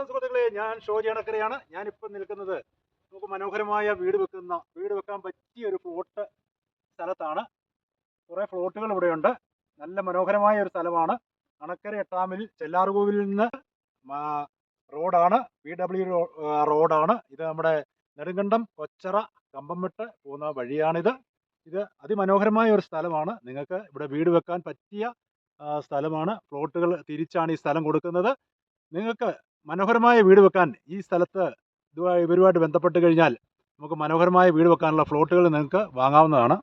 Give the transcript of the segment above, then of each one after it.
നമസ്കാരം സുഹൃത്തുക്കളെ ഞാൻ ഷോജി അണക്കരയാണ്. ഞാനിപ്പോൾ നിൽക്കുന്നത് നമുക്ക് മനോഹരമായ വീട് വെക്കുന്ന വീട് വെക്കാൻ പറ്റിയ ഒരു പ്ലോട്ട് സ്ഥലത്താണ്. കുറേ പ്ലോട്ടുകൾ ഇവിടെയുണ്ട്. നല്ല മനോഹരമായ ഒരു സ്ഥലമാണ്. അണക്കര എട്ടാമിൽ ചെല്ലാർകോവിലിൽ നിന്ന് റോഡാണ്. പി ഡബ്ല്യു റോഡാണ്. ഇത് നമ്മുടെ നെടുങ്കണ്ടം കൊച്ചറ കമ്പംമെട്ട് പോകുന്ന വഴിയാണിത്. ഇത് അതിമനോഹരമായ ഒരു സ്ഥലമാണ്. നിങ്ങൾക്ക് ഇവിടെ വീട് വെക്കാൻ പറ്റിയ സ്ഥലമാണ്. പ്ലോട്ടുകൾ തിരിച്ചാണ് ഈ സ്ഥലം കൊടുക്കുന്നത്. നിങ്ങൾക്ക് മനോഹരമായ വീട് വെക്കാൻ ഈ സ്ഥലത്ത് ഇതുമായി ഇവരുമായിട്ട് ബന്ധപ്പെട്ട് കഴിഞ്ഞാൽ നമുക്ക് മനോഹരമായ വീട് വെക്കാനുള്ള ഫ്ലോട്ടുകൾ നിങ്ങൾക്ക് വാങ്ങാവുന്നതാണ്.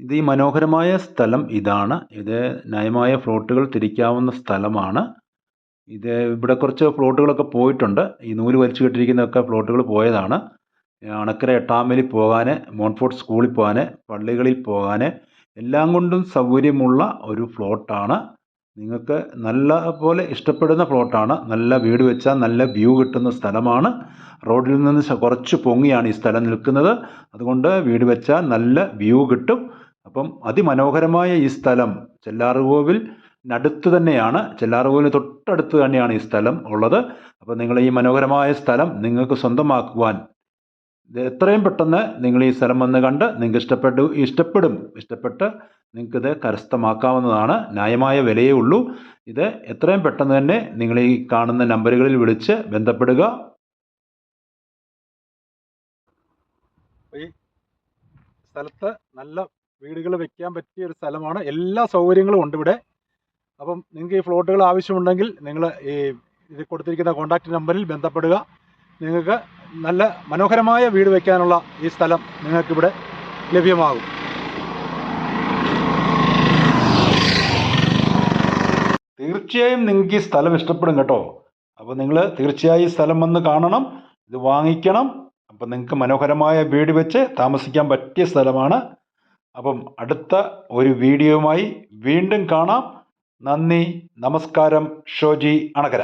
ഇത് ഈ മനോഹരമായ സ്ഥലം ഇതാണ്. ഇത് ന്യായമായ ഫ്ലോട്ടുകൾ തിരിക്കാവുന്ന സ്ഥലമാണ്. ഇത് ഇവിടെ കുറച്ച് ഫ്ലോട്ടുകളൊക്കെ പോയിട്ടുണ്ട്. ഈ നൂൽ വലിച്ചു കെട്ടിരിക്കുന്നതൊക്കെ ഫ്ലോട്ടുകൾ പോയതാണ്. അണക്കര എട്ടാമലി പോകാൻ മോൺഫോർട്ട് സ്കൂളിൽ പോകാൻ പള്ളികളിൽ പോകാൻ എല്ലാം കൊണ്ടും സൗകര്യമുള്ള ഒരു ഫ്ലോട്ടാണ്. നിങ്ങൾക്ക് നല്ല പോലെ ഇഷ്ടപ്പെടുന്ന പ്ലോട്ടാണ്. നല്ല വീട് വെച്ചാൽ നല്ല വ്യൂ കിട്ടുന്ന സ്ഥലമാണ്. റോഡിൽ നിന്ന് കുറച്ച് പൊങ്ങിയാണ് ഈ സ്ഥലം നിൽക്കുന്നത്. അതുകൊണ്ട് വീട് വെച്ചാൽ നല്ല വ്യൂ കിട്ടും. അപ്പം അതിമനോഹരമായ ഈ സ്ഥലം ചെല്ലാറുകോവിൽ നടുത്ത് തന്നെയാണ്. ചെല്ലാറുകോവിൽ തൊട്ടടുത്ത് തന്നെയാണ് ഈ സ്ഥലം ഉള്ളത്. അപ്പോൾ നിങ്ങൾ ഈ മനോഹരമായ സ്ഥലം നിങ്ങൾക്ക് സ്വന്തമാക്കുവാൻ എത്രയും പെട്ടെന്ന് നിങ്ങൾ ഈ സ്ഥലം വന്ന് കണ്ട് നിങ്ങൾക്ക് ഇഷ്ടപ്പെട്ടു ഇഷ്ടപ്പെടും. ഇഷ്ടപ്പെട്ട് നിങ്ങൾക്കിത് കരസ്ഥമാക്കാവുന്നതാണ്. ന്യായമായ വിലയേ ഉള്ളൂ. ഇത് എത്രയും പെട്ടെന്ന് തന്നെ നിങ്ങൾ ഈ കാണുന്ന നമ്പറുകളിൽ വിളിച്ച് ബന്ധപ്പെടുക. സ്ഥലത്ത് നല്ല വീടുകൾ വെക്കാൻ പറ്റിയ ഒരു സ്ഥലമാണ്. എല്ലാ സൗകര്യങ്ങളും ഉണ്ട് ഇവിടെ. അപ്പം നിങ്ങൾക്ക് ഈ ഫ്ലോട്ടുകൾ ആവശ്യമുണ്ടെങ്കിൽ നിങ്ങൾ ഈ ഇത് കൊടുത്തിരിക്കുന്ന കോൺടാക്റ്റ് നമ്പറിൽ ബന്ധപ്പെടുക. നിങ്ങൾക്ക് നല്ല മനോഹരമായ വീട് വയ്ക്കാനുള്ള ഈ സ്ഥലം നിങ്ങൾക്കിവിടെ ലഭ്യമാകും. തീർച്ചയായും നിങ്ങൾക്ക് ഈ സ്ഥലം ഇഷ്ടപ്പെടും കേട്ടോ. അപ്പോൾ നിങ്ങൾ തീർച്ചയായും ഈ സ്ഥലം വന്ന് കാണണം ഇത് വാങ്ങിക്കണം. അപ്പം നിങ്ങൾക്ക് മനോഹരമായ വീട് വെച്ച് താമസിക്കാൻ പറ്റിയ സ്ഥലമാണ്. അപ്പം അടുത്ത ഒരു വീഡിയോയുമായി വീണ്ടും കാണാം. നന്ദി നമസ്കാരം ഷോജി അണകര.